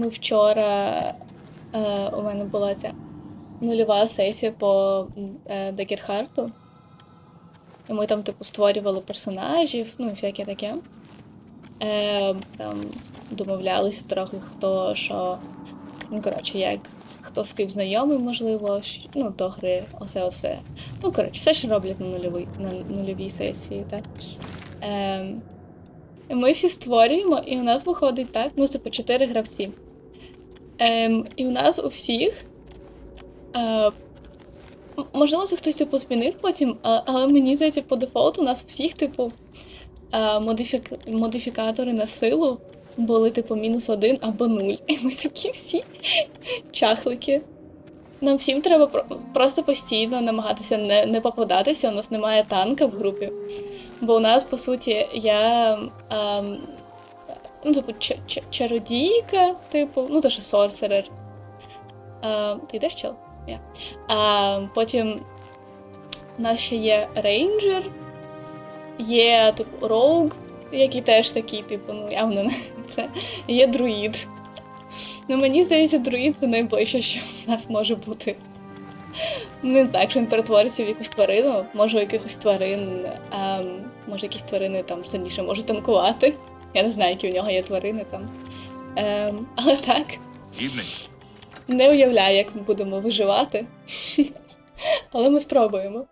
ми вчора. Е, у мене була ця нульова сесія по е, Декерхарту. І ми там, типу, створювали персонажів, ну і всяке таке. Е, там домовлялися трохи, хто що. Ну, коротше, як хто з ким знайомий, можливо, ну, до гри, оце все. Ну, коротше, все, що роблять на нульовій, на нульовій сесії, так. Е, ми всі створюємо, і у нас виходить так, ну, типу, чотири гравці. Ем, і у нас у всіх. Е, можливо, це хтось типу змінив потім, але мені здається, по дефолту у нас у всіх, типу, е, модифік... модифікатори на силу були, типу, мінус один або нуль. І ми такі всі чахлики. Нам всім треба про- просто постійно намагатися не, не попадатися. У нас немає танка в групі. Бо у нас, по суті, я. ем, ну, типу, чародійка, типу, ну, то що сорсерер. А, ти йдеш чел? Yeah. А, потім у нас ще є рейнджер, є типу, роуг, який теж такий, типу, ну, явно не це. Є друїд. Ну, мені здається, друїд це найближче, що в нас може бути. Не так, якщо він перетвориться в якусь тварину, може у якихось тварин, ем, може якісь тварини там сильніше можуть танкувати. Я не знаю, які у нього є тварини там. Ем, але так, Evening. не уявляю, як ми будемо виживати. Але ми спробуємо.